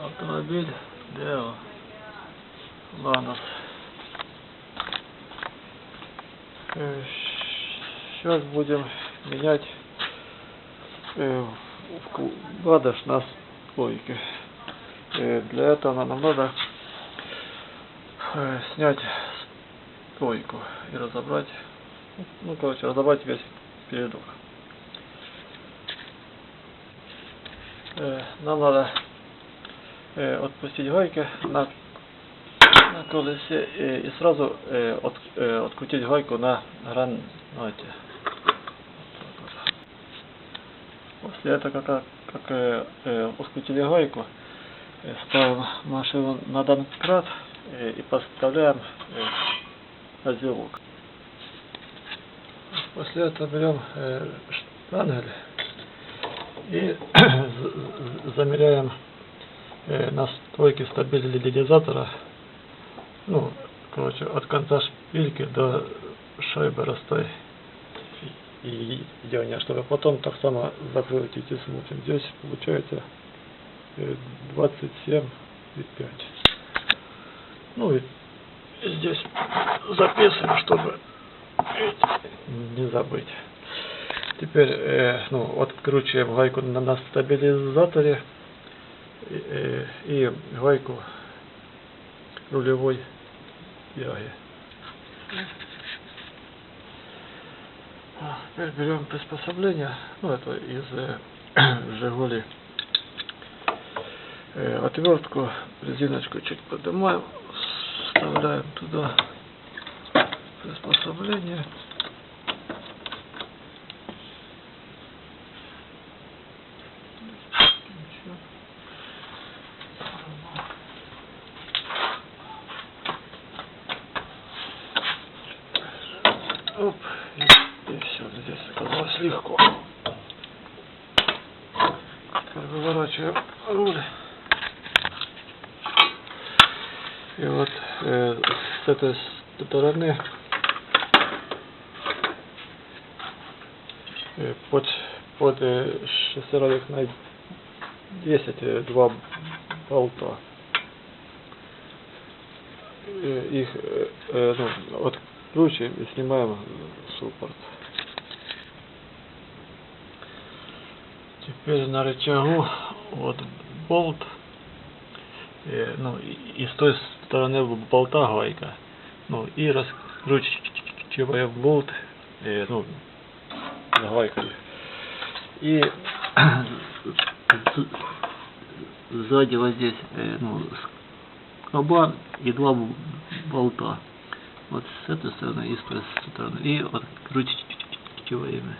автомобиль Део Ланос. Сейчас будем менять э, на стойке. Э, Для этого нам надо э, снять стойку и разобрать, ну, короче, разобрать весь передок. Э, Нам надо э, отпустить гайки на, на колесе и сразу от, открутить гайку на граните. После этого, как, как открутили гайку, ставим машину на домкрат э, и поставляем озелок. После этого берем штангель и замеряем э, на стойке стабилизатора, ну, короче, от конца шпильки до шайбы расстоя и идеально, чтобы потом так само закрыть эти смотрим. Здесь получается э, 27 и 5. Ну и здесь записываем, чтобы не забыть. Теперь э, ну, откручиваем гайку на, на стабилизаторе и, э, гайку рулевой яги. А, Теперь берем приспособление, ну это из э, Жигули. Э, отвертку, резиночку чуть поднимаем, вставляем туда приспособление. Ничего. Оп, и, и все, здесь оказалось легко. Выворачиваем руль. И вот э, с этой стороны э, под, под э, шестеровик на 10 э, два болта. Э, их э, э, ну, откручиваем и снимаем суппорт. Теперь на рычагу вот болт, э, ну и, с той стороны болта гайка, ну и раскручиваем болт, э, ну гайкой. И сзади вот здесь, э, ну, скоба и два болта. Вот с этой стороны и с той стороны. И откручиваем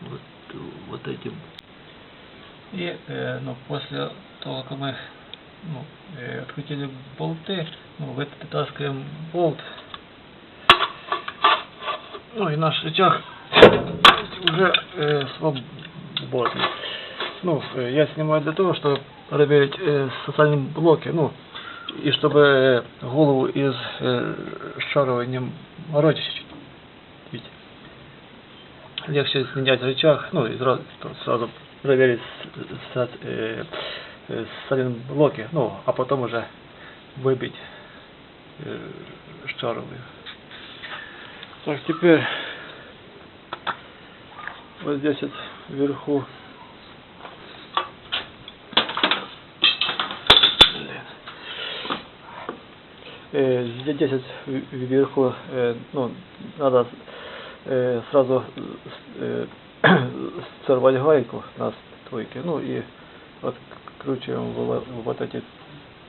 вот, вот этим. И э, ну, после того, как мы ну, э, открутили болты, ну, вытаскиваем болт. Ну и наш рычаг уже э, свободный. Ну, э, я снимаю для того, чтобы проверить э, социальные блоки, ну, и чтобы э, голову из э, шаровой не морочить. Легче снять рычаг, ну, и сразу, сразу проверить э, э, блоки, ну, а потом уже выбить э, шаровую. Так, теперь вот здесь вот вверху. Здесь здесь вот в- вверху, ну, надо сразу сорвать гайку на стойке, ну и откручиваем вот, вот эти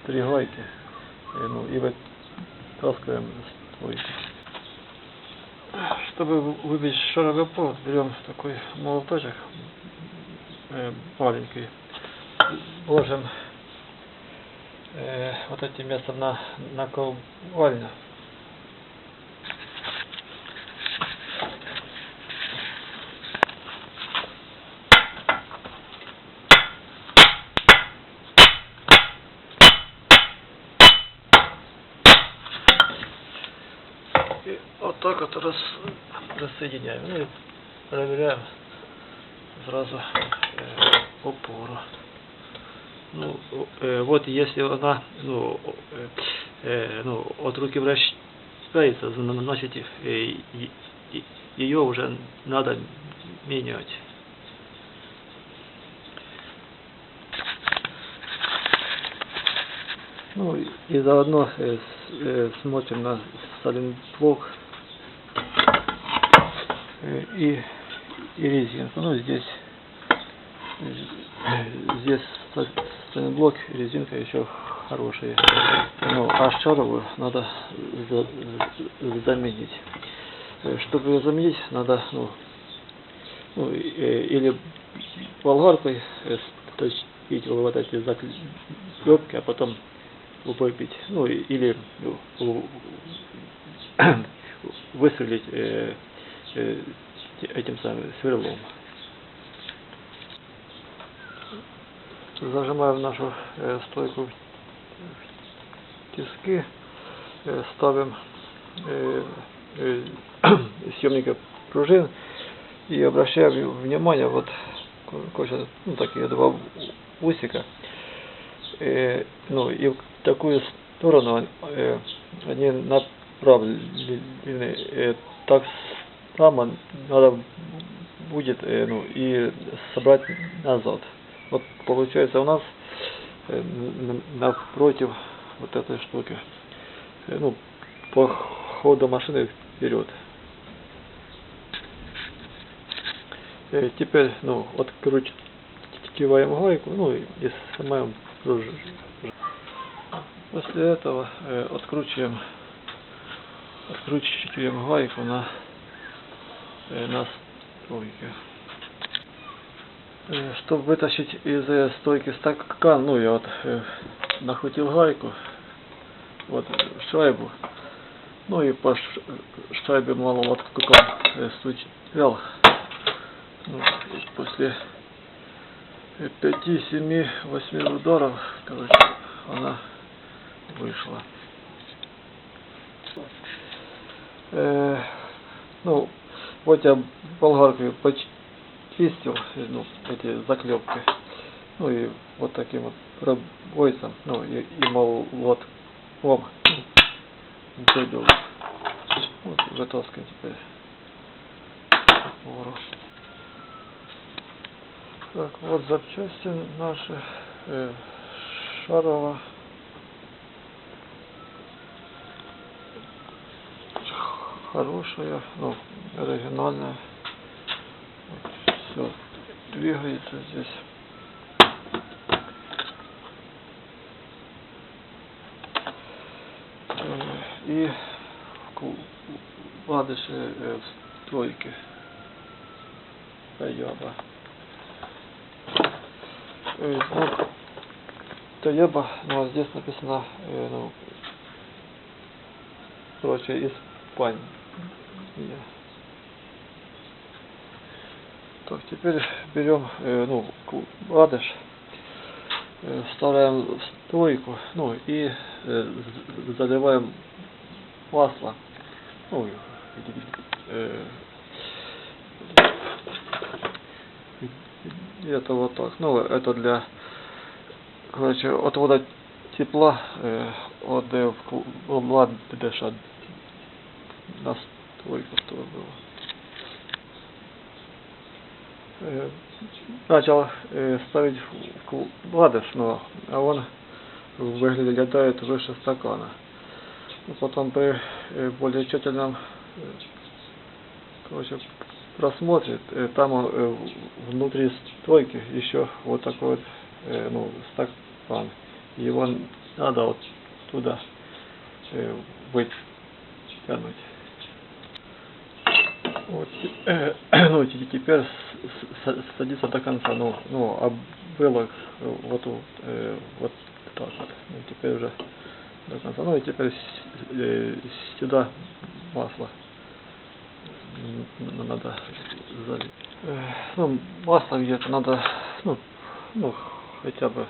три гайки, ну и вытаскиваем стойку. Чтобы вы- выбить провод, берем такой молоточек э, маленький, ложим э, вот этим местом на наковальню. И вот так вот рас, рассоединяем. Ну и проверяем сразу э, опору. ну, э, вот если она, ну, э, ну, от руки вращается, значит, э, ее уже надо менять. Ну и- заодно э, э, смотрим на блок э, и, и резинку. Ну здесь э, здесь блок и резинка еще хорошие. Ну, а шаровую надо за- за- заменить. Э, Чтобы ее заменить, надо ну, ну, э, или болгаркой э, сточить вот эти заклепки, а потом выпить, ну или ну, выстрелить э, э, этим самым сверлом. Зажимаем нашу э, стойку в тиски, э, ставим э, э, съемника пружин и обращаем внимание, вот ну, такие два усика, э, ну и такую сторону э, они направлены, э, так само надо будет э, ну, и собрать назад. Вот получается у нас э, напротив вот этой штуки, э, ну, по ходу машины вперед. Э, Теперь, ну, откручиваем гайку, ну и снимаем пружину. После этого э, откручиваем, откручиваем гайку на, э, на стойке. Э, Чтобы вытащить из э, стойки стакан, ну я вот э, нахватил гайку, вот э, шайбу, ну и по ш- шайбе мало вот э, стучал. Ну, после э, пяти, семи, восьми ударов, короче, она вышла. Э, ну, вот я болгаркой почистил ну, эти заклепки. Ну и вот таким вот пробойцем, ну и, и мол, вот, ом, выбил. Вот, вытаскиваем теперь. Вору. Так, вот запчасти наши. Э, шарова. Хорошая, ну, оригинальная. все двигается здесь. И вкладыши э, в стройки. Таяба. Э, ну, Таяба, ну, а здесь написано, э, ну, короче, Испания. Так, теперь берем, э, ну, ладыш, э, вставляем в стойку, ну, и э, заливаем масло. Ну, э, и это вот так. Ну, это для, короче, отвода тепла э, от э, вкладыша на стойку, чтобы было. Э, начал э, ставить вкладыш, но а он выглядит выше стакана. Ну, Потом при э, более тщательном короче, просмотре, там внутри стойки еще вот такой вот ну, стакан. Его надо вот туда вытянуть. Вот, э, ну, те- теперь садится до конца, ну, ну, а было э, вот, э, вот так вот, ну, теперь уже до конца, ну, и теперь э, сюда масло. Надо залить. Ну, масло где-то надо, ну, ну, хотя бы,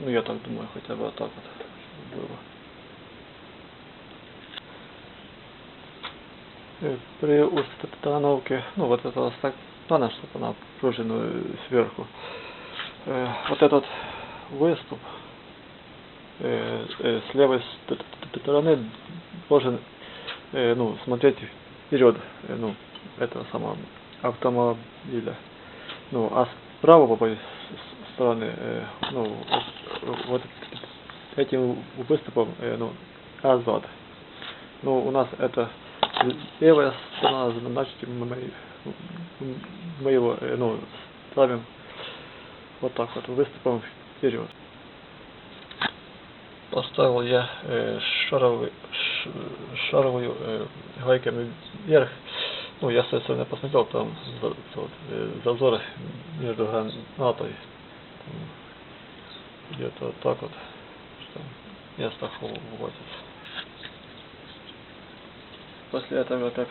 ну, я так думаю, хотя бы вот так вот было. При установке, ну, вот этого стакана, чтобы она пружину э, сверху э, вот этот выступ э, э, с левой ст- ст- стороны должен э, ну, смотреть вперед э, ну, этого самого автомобиля. Ну, а с правой стороны, э, ну, вот этим выступом, э, ну, назад. Ну, у нас это левая сторона, значит, мы, его, э, ну, ставим вот так вот, выступом вперед. Поставил я э, шаровый, ш- шаровую э, гайками вверх. Ну, я, соответственно, посмотрел, там за- вот, э, зазор между гранатой. Где-то вот так вот. Место хватит. После этого, как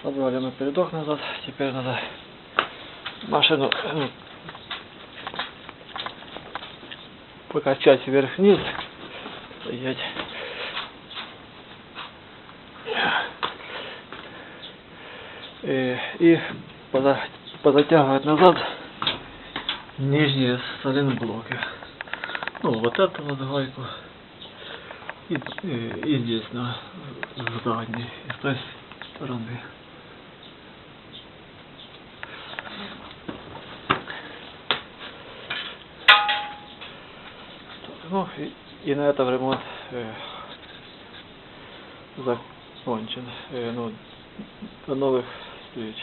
собрали мы передок назад, теперь надо машину ну, покачать вверх-вниз, стоять. И, и поза- позатягивать назад нижние блоки. Ну, вот эту вот гайку. И, и, и здесь на задней, и с той стороны. Ну, и, и на этом ремонт э, закончен. Э, ну, до новых встреч.